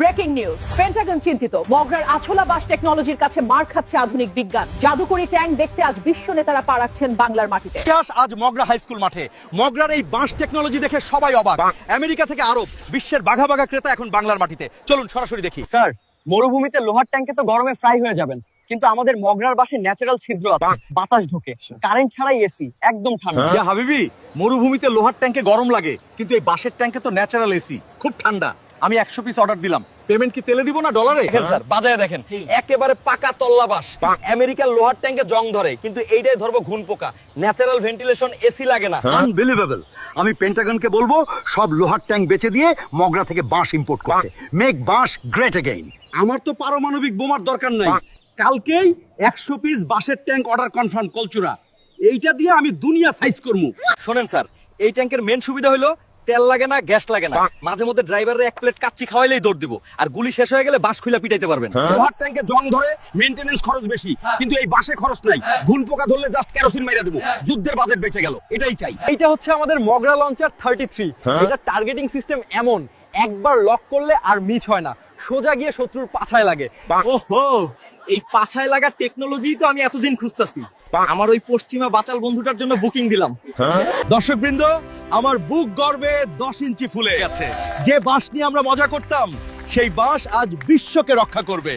Breaking news Pentagon চিন্তিত। মগরার আছলা বাস টেকনোলজির কাছে মার খাচ্ছে আধুনিক বিজ্ঞান। জাদুকরি ট্যাঙ্ক দেখতে আজ বিশ্ব নেতারা পা রাখছেন বাংলার মাটিতে। ইতিহাস আজ মগরা হাই স্কুল মাঠে। মগরার এই বাঁশ টেকনোলজি দেখে সবাই অবাক। আমেরিকা থেকে আরব বিশ্বের বাঘা বাঘা ক্রেতা এখন বাংলার মাটিতে। চলুন সরাসরি দেখি। স্যার মরুভূমিতে লোহার ট্যাঙ্কে তো গরমে ফ্রাই হয়ে যাবেন। কিন্তু আমাদের মগরার বাসে ন্যাচারাল ছিদ্র আছে। বাতাস ঢোকে। কারেন্ট ছাড়াই এসি একদম ঠান্ডা। ইয়া হাবিবি মরুভূমিতে লোহার ট্যাঙ্কে গরম লাগে কিন্তু এই বাঁশের ট্যাঙ্কে তো ন্যাচারাল এসি খুব ঠান্ডা। আমি একশো পিস অর্ডার দিলাম। পেমেন্ট কি তেলে দিব না ডলারে দেখেন স্যার বাজায় দেখেন। একেবারে পাকা তল্লা বাস আমেরিকার লোহার ট্যাঙ্কে জং ধরে কিন্তু এইটাই ধরবো ঘুন পোকা ন্যাচারাল ভেন্টিলেশন এসি লাগে না। আনবিলিভেবল আমি পেন্টাগনকে বলব সব লোহার ট্যাঙ্ক বেচে দিয়ে মগরা থেকে বাঁশ ইম্পোর্ট করতে। মেক বাঁশ গ্রেট এগেইন আমার তো পারমাণবিক বোমার দরকার নাই। কালকেই একশো পিস বাঁশের ট্যাঙ্ক অর্ডার কনফার্ম কলচুরা। এইটা দিয়ে আমি দুনিয়া সাইজ করব। শোনেন স্যার এই ট্যাঙ্কের মেন সুবিধা হলো তেল লাগে না গ্যাস লাগে না। মাঝে মধ্যে ড্রাইভারের এক প্লেট কাচ্চি খাওয়াইলেই দৌড় দিব। আর গুলি শেষ হয়ে গেলে বাস খুলে পিটাইতে পারবেন। লোহার ট্যাঙ্কে জং ধরে মেইনটেনেন্স খরচ বেশি। কিন্তু এই বাসে খরচ নাই। ঘুন পোকা ধরলে জাস্ট কেরোসিন মাইরা দেবো। যুদ্ধের বাজেট বেঁচে গেল। এটাই চাই। এটা হচ্ছে আমাদের মগরা লঞ্চার থার্টি থ্রি এটা টার্গেটিং সিস্টেম এমন। একবার লক করলে আর মিস হয় না। সোজা গিয়ে শত্রুর পাছায় লাগে। ওহো এই পাছায় লাগা টেকনোলজি তো আমি এতদিন খুঁজতাছি। আমার ওই পশ্চিমা বাচাল বন্ধুটার জন্য বুকিং দিলাম। দর্শক বৃন্দ আমার বুক গর্বে দশ ইঞ্চি ফুলে গেছে। যে বাঁশ নিয়ে আমরা মজা করতাম সেই বাঁশ আজ বিশ্বকে রক্ষা করবে।